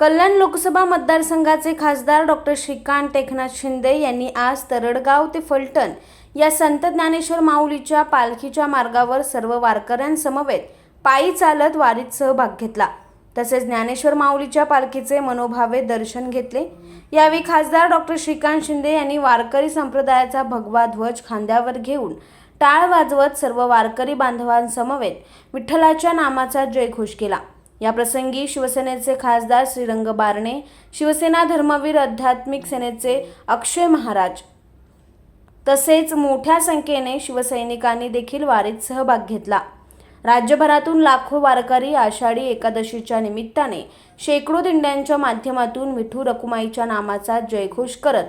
कल्याण लोकसभा मतदारसंघाचे खासदार डॉक्टर श्रीकांत टेकनाथ शिंदे यांनी आज तरडगाव ते फलटण या संत ज्ञानेश्वर माऊलीच्या पालखीच्या मार्गावर सर्व वारकऱ्यांसमवेत पायी चालत वारीत सहभाग घेतला. तसेच ज्ञानेश्वर माऊलीच्या पालखीचे मनोभावे दर्शन घेतले. यावेळी खासदार डॉक्टर श्रीकांत शिंदे यांनी वारकरी संप्रदायाचा भगवा ध्वज खांद्यावर घेऊन टाळ वाजवत सर्व वारकरी बांधवांसमवेत विठ्ठलाच्या नामाचा जयघोष केला. या प्रसंगी शिवसेनेचे खासदार श्रीरंग बारणे शिवसेना धर्मवीर आध्यात्मिक सेनेचे अक्षय महाराज तसेच मोठ्या संख्येने शिवसैनिकांनी देखील वारीत सहभाग घेतला. राज्यभरातून लाखो वारकरी आषाढी एकादशीच्या निमित्ताने शेकडो दिंड्यांच्या माध्यमातून विठू रकुमाईच्या नामाचा जयघोष करत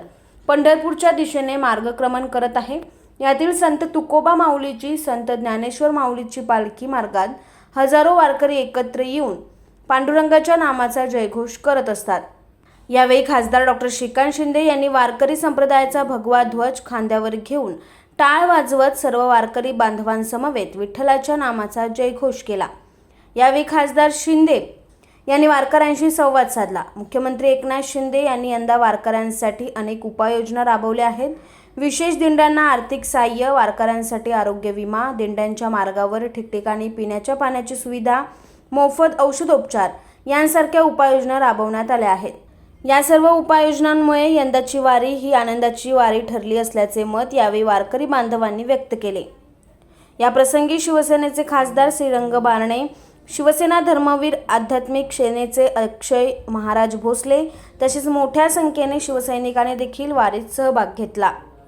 पंढरपूरच्या दिशेने मार्गक्रमण करत आहे. यातील संत तुकोबा माऊलीची संत ज्ञानेश्वर माऊलीची पालखी मार्गात हजारो वारकरी एकत्र येऊन पांडुरंगाच्या नामाचा जयघोष करत असतात. यावेळी खासदार डॉक्टर श्रीकांत शिंदे यांनी वारकरी संप्रदायाचा भगवा ध्वज खांद्यावर घेऊन टाळ वाजवत सर्व वारकरी बांधवांसमवेत विठ्ठलाच्या नामाचा जयघोष केला. यावेळी खासदार शिंदे यांनी वारकऱ्यांशी संवाद साधला. मुख्यमंत्री एकनाथ शिंदे यांनी यंदा वारकऱ्यांसाठी अनेक उपाययोजना राबवल्या आहेत. विशेष दिंड्यांना आर्थिक सहाय्य वारकऱ्यांसाठी आरोग्य विमा दिंड्यांच्या मार्गावर ठिकठिकाणी पिण्याच्या पाण्याची सुविधा मोफत औषधोपचार यांसारख्या उपाययोजना राबवण्यात आल्या आहेत. या सर्व उपाययोजनांमुळे यंदाची वारी ही आनंदाची वारी ठरली असल्याचे मत यावेळी वारकरी बांधवांनी व्यक्त केले. या प्रसंगी शिवसेनेचे खासदार श्रीरंग बारणे शिवसेना धर्मवीर आध्यात्मिक सेनेचे अक्षय महाराज भोसले तसेच मोठ्या संख्येने शिवसैनिकाने देखील वारीत सहभाग घेतला.